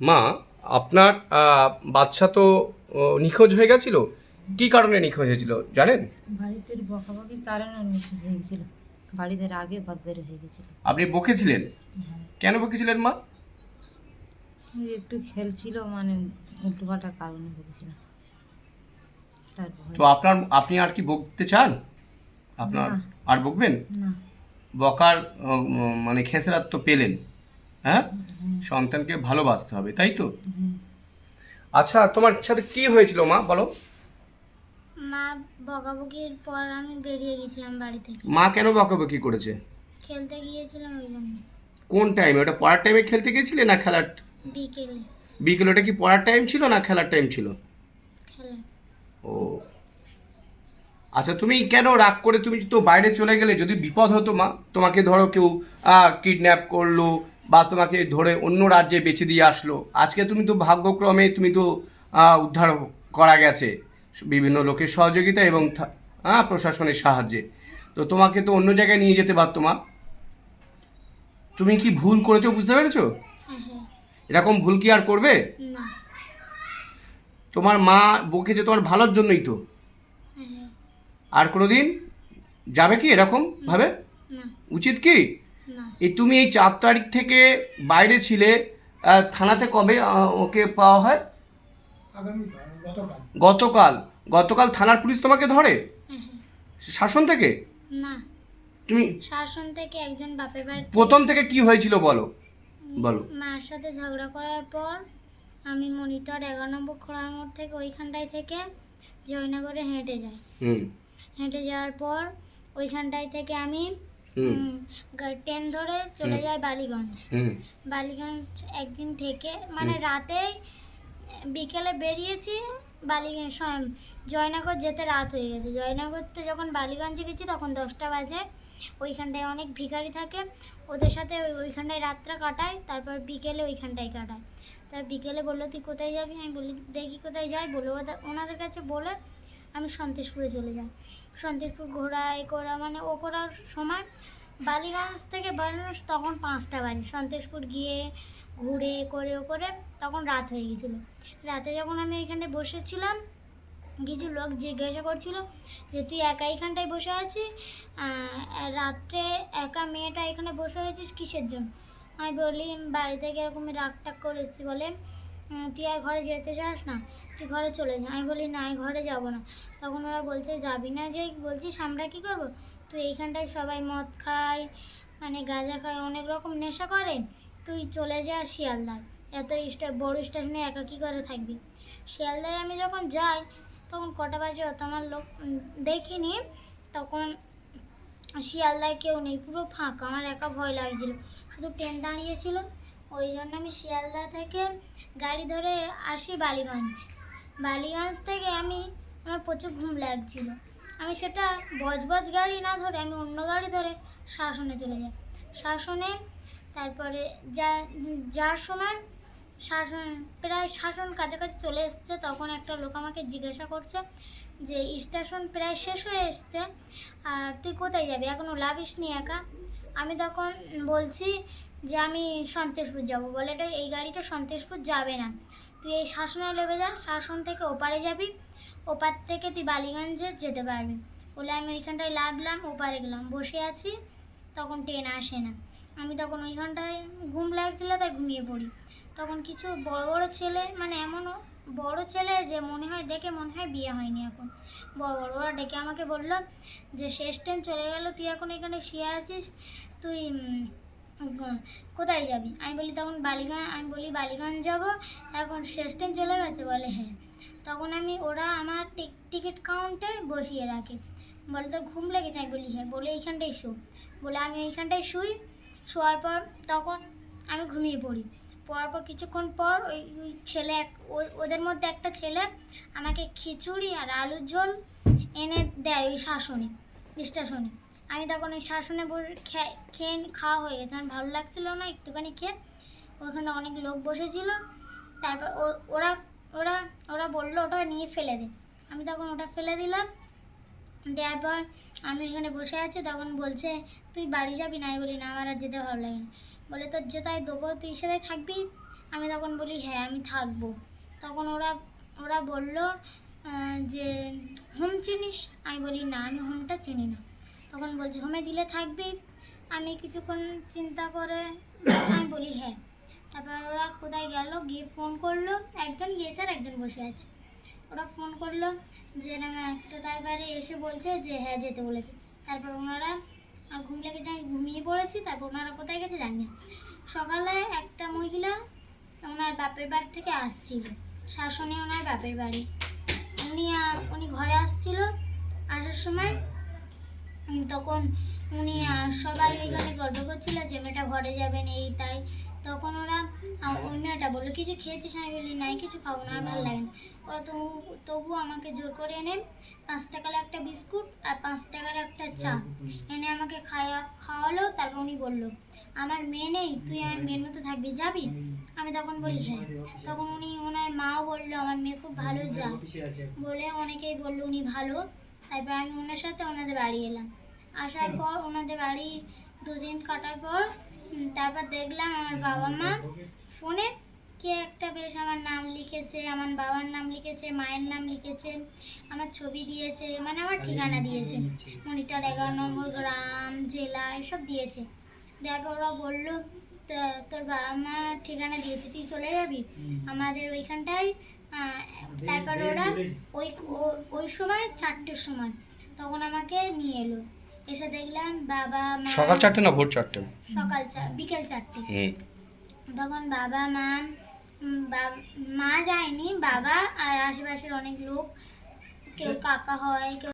মা আপনার বাচ্চা তো নিখোঁজ হয়ে গেছিল? কি কারণে নিখোঁজ হয়েছিল জানেন? বাড়িতে বকাবকির কারণে নিখোঁজ হয়ে গেছিল। বাড়িতে আগে ভাব বের হয়ে গেছিল। আপনি বকেছিলেন? হ্যাঁ। কেন বকেছিলেন মা? একটু খেলছিল মানে উল্টোপাল্টা কারণে বকেছিল। তো আপনার আপনি আর কি বকতে চান? আপনার আর বকবেন? বকার মানে খেসরাত তো পেলেন। হ্যাঁ? সন্তানকে ভালোবাসতে হবে তাই তো? আচ্ছা তোমার সাথে কি হয়েছিল মা বলো? মা বকাবকির পর আমি বেরিয়ে গেছিলাম বাড়ি থেকে। মা কেন বকাবকি করেছে? খেলতে গিয়েছিলাম ওই জন্য। কোন টাইমে ওটা পড়ার টাইমে খেলতে গেছিলে না খেলার? বিকেলে। বিকেল ওটা কি পড়ার টাইম ছিল না খেলার টাইম ছিল? ও। আচ্ছা তুমি কেন রাগ করে তুমি তো বাইরে চলে গেলে? যদি বিপদ হতো মা তোমাকে ধরো কেউ কিডন্যাপ করল বা তোমাকে ধরে অন্য রাজ্যে বেঁচে দিয়ে আসলো। আজকে তুমি তো ভাগ্যক্রমে তুমি তো উদ্ধার করা গেছে। বিভিন্ন লোকের সহযোগিতা এবং হ্যাঁ প্রশাসনের সাহায্যে। তো তোমাকে তো অন্য জায়গায় নিয়ে যেতে পারতো মা। তুমি কি ভুল করেছ বুঝতে পেরেছ? এরকম ভুল কি আর করবে? তোমার মা বকেছে তোমার ভালোর জন্যই তো। হ্যাঁ। আর কোনোদিন যাবে কি এরকম ভাবে? উচিত কি? এই তুমি এই চার তারিখ থেকে বাইরে ছিলে থানাতে কবে ওকে পাওয়া হয়? গতকাল। গতকাল। থানার পুলিশ তোমাকে ধরে? হ্যাঁ হ্যাঁ। শাসন থেকে? না। তুমি শাসন থেকে একজন বাপের বাড়ি প্রথম থেকে কি হয়েছিল বলো? বলো। মার সাথে ঝগড়া করার পর আমি মনিটর এগারো নম্বর খোলার মোড় থেকে ওইখানটায় থেকে জয়নগরে হেঁটে যাই। হুম। হেঁটে যাওয়ার পর ওইখানটায় থেকে আমি ট্রেন ধরে চলে যায় বালিগঞ্জ। বালিগঞ্জ একদিন থেকে মানে রাতেই বিকেলে বেরিয়েছি বালিগঞ্জ জয়নগর যেতে রাত হয়ে গেছে। জয়নগর তো যখন বালিগঞ্জে গেছি তখন দশটা বাজে। ওইখানটায় অনেক ভিখারি থাকে ওদের সাথে ওই- ওইখানটায় রাতটা কাটাই তারপর বিকেলে ওইখানটায় কাটাই তার বিকেলে বলল তুই কোথায় যাবি? আমি বলি দেখি কোথায় যাই। বলে ওদের ওনাদের কাছে বলে আমি সন্তেশপুরে চলে যাই। সন্তেশপুর ঘোরা এ করা মানে ও করার সময় বালিগঞ্জ থেকে বেরোনো তখন পাঁচটা বাজে। সন্তেশপুর গিয়ে ঘুরে করে ও করে তখন রাত হয়ে গেছিল। রাতে যখন আমি এখানে বসেছিলাম কিছু লোক জিজ্ঞাসা করছিল যে তুই একা এখানটায় বসে আছিস? রাত্রে একা মেয়েটা এখানে বসে হয়েছিস কিসের জন্য? আমি বলি বাড়ি থেকে এরকম রাগ টাগ করে এসেছি বলে "উম, তুই আর ঘরে যেতে চাস না? তুই ঘরে চলে যা। আমি বলি, না, আমি ঘরে যাব না। তখন ওরা বলছে, যাবি না যে? বলছিস আমরা কী করব? তুই এইখানটায় সবাই মদ খায় মানে গাঁজা খায়, অনেক রকম নেশা করে। তুই চলে যা শিয়ালদায়। এত স্টা বড় স্টেশনে একা কী করে থাকবি? শিয়ালদায় আমি যখন যাই, তখন কটা বাজে অত আমার লোক দেখিনি। তখন শিয়ালদায় কেউ নেই, পুরো ফাঁকা। আমার একা ভয় লাগছিল। শুধু ট্রেন দাঁড়িয়েছিল ওই জন্য আমি শিয়ালদা থেকে গাড়ি ধরে আসি বালিগঞ্জ। বালিগঞ্জ থেকে আমি, আমার প্রচুর ঘুম লাগছিল। আমি সেটা বজবজ গাড়ি না ধরে, আমি অন্য গাড়ি ধরে শাসনে চলে যাই। শাসনে তারপরে যা, যার সময় শাসন, প্রায় শাসন কাছাকাছি চলে এসছে, তখন একটা লোক আমাকে জিজ্ঞাসা করছে যে, স্টেশন প্রায় শেষ হয়ে এসছে, আর তুই কোথায় যাবি? এখনও লাভিস নি একা? আমি তখন বলছি যে আমি সন্তেশপুর যাব। বলে এটা, এই গাড়িটা সন্তেশপুর যাবে না। তুই এই শাসনে নেমে যা, শাসন থেকে ওপারে যাবি, ওপার থেকে তুই বালিগঞ্জে যেতে পারবি। বলে আমি ওইখানটায় লাভলাম ওপারে গেলাম। বসে আছি, তখন ট্রেন আসে না। আমি তখন ওইখানটায় ঘুম লাগছিল, তাই ঘুমিয়ে পড়ি। তখন কিছু বড় বড় ছেলে মানে এমনও বড় ছেলে যে মনে হয় দেখে মনে হয় বিয়ে হয়নি এখন। বড় বড় ওরা ডেকে আমাকে বলল যে, শেষ ট্রেন চলে গেল, তুই এখন এখানে শুয়ে আছিস? তুই কোথায় যাবি? আমি বলি, তখন বালিগঞ্জ, আমি বলি, বালিগঞ্জ যাব? এখন শেষ ট্রেন চলে গেছে? বলে হ্যাঁ। তখন আমি, ওরা আমার টিক- টিকিট কাউন্টে বসিয়ে রাখে। বলে, তোর ঘুম লেগেছে? আমি বলি হ্যাঁ। বলে, এইখানটায় শো। বলে, আমি এইখানটায় শুই। শোয়ার পর তখন আমি ঘুমিয়ে পড়ি। পড়ার পর কিছুক্ষণ পর ওই ওই ছেলে ওদের মধ্যে একটা ছেলে আমাকে খিচুড়ি আর আলুর ঝোল এনে দেয় ওই শাসনে স্টেশনে আমি তখন ওই শাসনে খেয়ে খাওয়া হয়ে গেছে। আমার ভালো লাগছিল না, একটুখানি খেয়ে ওখানে অনেক লোক বসেছিল। তারপর ওরা ওরা ওরা বলল, ওটা নিয়ে ফেলে দে। আমি তখন ওটা ফেলে দিলাম। দেওয়ার পর আমি এখানে বসে আছি। তখন বলছে, তুই বাড়ি যাবি না? বলি, না, আমার আর যেতে ভালো লাগে না। বলে, তোর যেটাই দেবো, তুই সেটাই থাকবি? আমি তখন বলি হ্যাঁ আমি থাকব। তখন ওরা ওরা বলল যে, হোম চিনিস? আমি বলি, না, আমি হোমটা চিনি না। তখন বলছে, হোমে দিলে থাকবি? আমি কিছুক্ষণ চিন্তা করে আমি বলি হ্যাঁ। তারপর ওরা কোথায় গেল, গিয়ে ফোন করল, একজন গিয়েছে আর একজন বসে আছে। ওরা ফোন করল, যে এরকম একটা তারপরে এসে বলছে যে হ্যাঁ যেতে বলেছে। তারপর ওনারা আর ঘুম লেগেছে আমি ঘুমিয়ে পড়েছি, তারপর ওনারা কোথায় গেছে জানি না। সকালে একটা মহিলা ওনার বাপের বাড়ি থেকে আসছিল শাসনে ওনার বাপের বাড়ি। উনি উনি ঘরে আসছিল, আসার সময় তখন উনি সবাই ওইখানে গল্প করছিল যে মেয়েটা ঘরে যাবেন এই তাই তখন ওরা ওই মেয়েটা বলল কিছু খেয়েছিস? আমি বলি নাই কিছু খাব না ভালো লাগে না ওরা তবু তবু আমাকে জোর করে এনে পাঁচ টাকার একটা বিস্কুট আর পাঁচ টাকার একটা চা এনে আমাকে খাওয়া খাওয়ালো তারপর উনি বলল আমার মেয়ে নেই তুই আমার মেয়ের মতো থাকবি যাবি? আমি তখন বলি হ্যাঁ। তখন উনি ওনার মাও বলল আমার মেয়ে খুব ভালো যা। বলে অনেকেই বলল উনি ভালো। তারপর আমি ওনার সাথে ওনাদের বাড়ি এলাম। আসার পর ওনাদের বাড়ি দুদিন কাটার পর তারপর দেখলাম আমার বাবা মা ফোনে কে একটা বেশ আমার নাম লিখেছে, আমার বাবার নাম লিখেছে, মায়ের নাম লিখেছে, আমার ছবি দিয়েছে মানে আমার ঠিকানা দিয়েছে। মনিটার এগারো নম্বর গ্রাম, জেলা, এসব দিয়েছে। দেওয়ার পর ওরা বলল, "তা- তোর বাবা মা ঠিকানা দিয়েছে, তুই চলে যাবি? আমাদের ওইখানটায় তারপর ওরা ওই ওই সময় চারটের সময়, তখন আমাকে নিয়ে এলো। এসে দেখলাম বাবা মা সকাল চারটে না ভোর চারটে? সকাল বিকেল চারটে। তখন বাবা মা মা যায়নি বাবা আর আশেপাশের অনেক লোক কেউ কাকা হয় কেউ